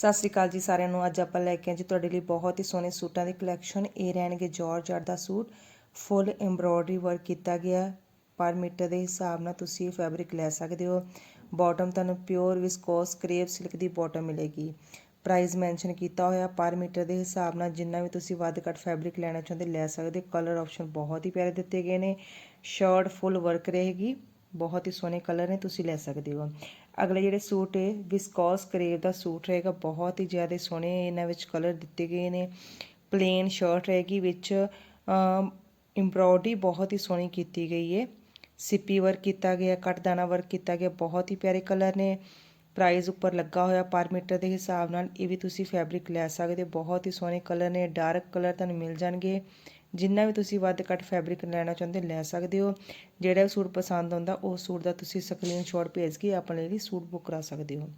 ਸਤਿ ਸ਼੍ਰੀ ਅਕਾਲ ਜੀ ਸਾਰਿਆਂ ਨੂੰ। ਅੱਜ ਆਪਾਂ ਲੈ ਕੇ ਆਏ ਜੀ ਤੁਹਾਡੇ ਲਈ ਬਹੁਤ ਹੀ ਸੋਹਣੇ ਸੂਟਾਂ ਦੀ ਕਲੈਕਸ਼ਨ ਇਹ ਰਹਿਣਗੇ ਜਾਰਜਟ ਦਾ ਸੂਟ। ਫੁੱਲ ਐਮਬ੍ਰੋਇਡਰੀ ਵਰਕ ਕੀਤਾ ਗਿਆ। ਪਰ ਮੀਟਰ ਦੇ ਹਿਸਾਬ ਨਾਲ ਤੁਸੀਂ ਫੈਬਰਿਕ ਲੈ ਸਕਦੇ ਹੋ। ਬਾਟਮ ਤੁਹਾਨੂੰ ਪਿਓਰ ਵਿਸਕੋਸ ਕਰੇਪ ਸਿਲਕ ਦੀ ਬਾਟਮ ਮਿਲੇਗੀ। ਪ੍ਰਾਈਸ ਮੈਂਸ਼ਨ ਕੀਤਾ ਹੋਇਆ। ਪਰ ਮੀਟਰ ਦੇ ਹਿਸਾਬ ਨਾਲ ਜਿੰਨਾ ਵੀ ਤੁਸੀਂ ਵੱਧ ਘੱਟ ਫੈਬਰਿਕ ਲੈਣਾ ਚਾਹੁੰਦੇ ਲੈ ਸਕਦੇ ਕਲਰ ਆਪਸ਼ਨ ਬਹੁਤ ਹੀ ਪਿਆਰੇ ਦਿੱਤੇ ਗਏ ਨੇ। ਸ਼ਰਟ ਫੁੱਲ ਵਰਕ ਰਹੇਗੀ। ਬਹੁਤ ਹੀ ਸੋਹਣੇ ਕਲਰ ਨੇ, ਤੁਸੀਂ ਲੈ ਸਕਦੇ ਹੋ। ਅਗਲੇ ਜਿਹੜੇ ਸੂਟ ਹੈ ਵਿਸਕੋਸ ਕਰੇਪ ਦਾ ਸੂਟ ਰਹੇਗਾ, ਬਹੁਤ ਹੀ ਜ਼ਿਆਦਾ ਸੋਹਣੇ ਇਹਨਾਂ ਵਿੱਚ ਕਲਰ ਦਿੱਤੇ ਗਏ ਨੇ। ਪਲੇਨ ਸ਼ਰਟ ਰਹੇਗੀ, ਵਿੱਚ ਐਮਬ੍ਰੋਇਡਰੀ ਬਹੁਤ ਹੀ ਸੋਹਣੀ ਕੀਤੀ ਗਈ ਹੈ ਸਿੱਪੀ ਵਰਕ ਕੀਤਾ ਗਿਆ ਕੱਟ ਦਾਣਾ ਵਰਕ ਕੀਤਾ ਗਿਆ, ਬਹੁਤ ਹੀ ਪਿਆਰੇ ਕਲਰ ਨੇ। ਪ੍ਰਾਈਸ ਉੱਪਰ ਲੱਗਾ ਹੋਇਆ ਪਰ ਮੀਟਰ ਦੇ ਹਿਸਾਬ ਨਾਲ ਇਹ ਵੀ ਤੁਸੀਂ ਫੈਬਰਿਕ ਲੈ ਸਕਦੇ ਹੋ। ਬਹੁਤ ਹੀ ਸੋਹਣੇ ਕਲਰ ਨੇ ਡਾਰਕ ਕਲਰ ਤੁਹਾਨੂੰ ਮਿਲ ਜਾਣਗੇ। ਜਿੰਨਾ ਵੀ ਤੁਸੀਂ ਵੱਧ ਘੱਟ ਫੈਬਰਿਕ ਲੈਣਾ ਚਾਹੁੰਦੇ ਲੈ ਸਕਦੇ ਹੋ। ਜਿਹੜਾ ਵੀ ਸੂਟ ਪਸੰਦ ਆਉਂਦਾ ਉਸ ਸੂਟ ਦਾ ਤੁਸੀਂ ਸਕਰੀਨਸ਼ਾਟ ਭੇਜ ਕੇ ਆਪਣੇ ਲਈ ਸੂਟ ਬੁੱਕ ਕਰਾ ਸਕਦੇ ਹੋ।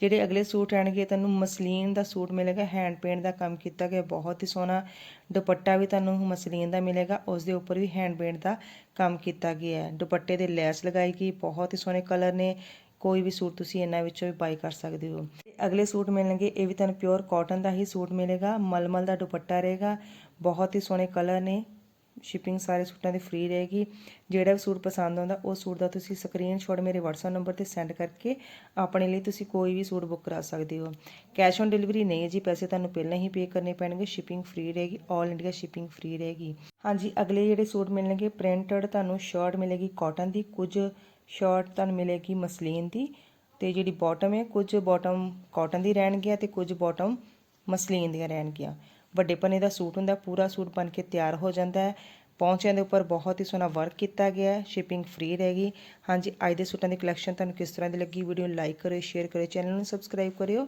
ਜਿਹੜੇ ਅਗਲੇ ਸੂਟ ਰਹਿਣਗੇ ਤੁਹਾਨੂੰ ਮਸਲੀਨ ਦਾ ਸੂਟ ਮਿਲੇਗਾ ਹੈਂਡ ਪੇਂਟ ਦਾ ਕੰਮ ਕੀਤਾ ਗਿਆ, ਬਹੁਤ ਹੀ ਸੋਹਣਾ ਦੁਪੱਟਾ ਵੀ ਤੁਹਾਨੂੰ ਮਸਲੀਨ ਦਾ ਮਿਲੇਗਾ ਉਸ ਦੇ ਉੱਪਰ ਵੀ ਹੈਂਡ ਪੇਂਟ ਦਾ ਕੰਮ ਕੀਤਾ ਗਿਆ ਹੈ। ਦੁਪੱਟੇ ਦੇ ਲੈਸ ਲਗਾਈ ਗਈ, ਬਹੁਤ ਹੀ ਸੋਹਣੇ ਕਲਰ ਨੇ ਕੋਈ ਵੀ ਸੂਟ ਤੁਸੀਂ ਇਹਨਾਂ ਵਿੱਚੋਂ ਵੀ ਬਾਈ ਕਰ ਸਕਦੇ ਹੋ। ਅਗਲੇ ਸੂਟ ਮਿਲਣਗੇ, ਇਹ ਵੀ ਤੁਹਾਨੂੰ ਪਿਓਰ ਕਾਟਨ ਦਾ ਹੀ ਸੂਟ ਮਿਲੇਗਾ। ਮਲਮਲ ਦਾ ਦੁਪੱਟਾ ਰਹੇਗਾ। ਬਹੁਤ ਹੀ ਸੋਹਣੇ ਕਲਰ ਨੇ। ਸ਼ਿਪਿੰਗ ਸਾਰੇ ਸੂਟਾਂ ਦੀ ਫ੍ਰੀ ਰਹੇਗੀ। ਜਿਹੜਾ ਵੀ ਸੂਟ ਪਸੰਦ ਆਉਂਦਾ, ਉਹ ਸੂਟ ਦਾ ਤੁਸੀਂ ਸਕਰੀਨਸ਼ਾਟ ਮੇਰੇ WhatsApp ਨੰਬਰ ਤੇ ਸੈਂਡ ਕਰਕੇ ਆਪਣੇ ਲਈ ਤੁਸੀਂ ਕੋਈ ਵੀ ਸੂਟ ਬੁੱਕ ਕਰਾ ਸਕਦੇ ਹੋ। ਕੈਸ਼ ਔਨ ਡਿਲੀਵਰੀ ਨਹੀਂ ਹੈ ਜੀ, ਪੈਸੇ ਤੁਹਾਨੂੰ ਪਹਿਲਾਂ ਹੀ ਪੇ ਕਰਨੇ ਪੈਣਗੇ। ਸ਼ਿਪਿੰਗ ਫ੍ਰੀ ਰਹੇਗੀ। 올 ਇੰਡੀਆ ਸ਼ਿਪਿੰਗ ਫ੍ਰੀ ਰਹੇਗੀ। ਹਾਂਜੀ, ਅਗਲੇ ਜਿਹੜੇ ਸੂਟ ਮਿਲਣਗੇ ਪ੍ਰਿੰਟਡ ਤੁਹਾਨੂੰ ਸ਼ਰਟ ਮਿਲੇਗੀ ਕਾਟਨ ਦੀ। ਕੁਝ ਸ਼ਰਟ ਤੁਹਾਨੂੰ ਮਿਲੇਗੀ ਮਸਲੀਨ ਦੀ ਤੇ ਜਿਹੜੀ ਬਾਟਮ ਹੈ, ਕੁਝ ਬਾਟਮ ਕਾਟਨ ਦੀ ਰਹਿਣਗੀਆਂ ਤੇ ਕੁਝ ਬਾਟਮ ਮਸਲੀਨ ਦੀਆਂ ਰਹਿਣਗੀਆਂ। ਵੱਡੇ ਪਨੇ ਦਾ ਸੂਟ ਹੁੰਦਾ, ਪੂਰਾ ਸੂਟ ਬਣ ਕੇ ਤਿਆਰ ਹੋ ਜਾਂਦਾ ਹੈ। ਪੌਂਚਿਆਂ ਦੇ ਉੱਪਰ ਬਹੁਤ ਹੀ ਸੋਹਣਾ ਵਰਕ ਕੀਤਾ ਗਿਆ ਹੈ ਸ਼ਿਪਿੰਗ ਫ੍ਰੀ ਰਹੇਗੀ ਹਾਂਜੀ, ਅੱਜ ਦੇ ਸੂਟਾਂ ਦੀ ਕਲੈਕਸ਼ਨ ਤੁਹਾਨੂੰ ਕਿਸ ਤਰ੍ਹਾਂ ਦੀ ਲੱਗੀ ਵੀਡੀਓ ਨੂੰ ਲਾਈਕ ਕਰਿਓ ਸ਼ੇਅਰ ਕਰਿਓ ਚੈਨਲ ਨੂੰ ਸਬਸਕ੍ਰਾਈਬ ਕਰਿਓ।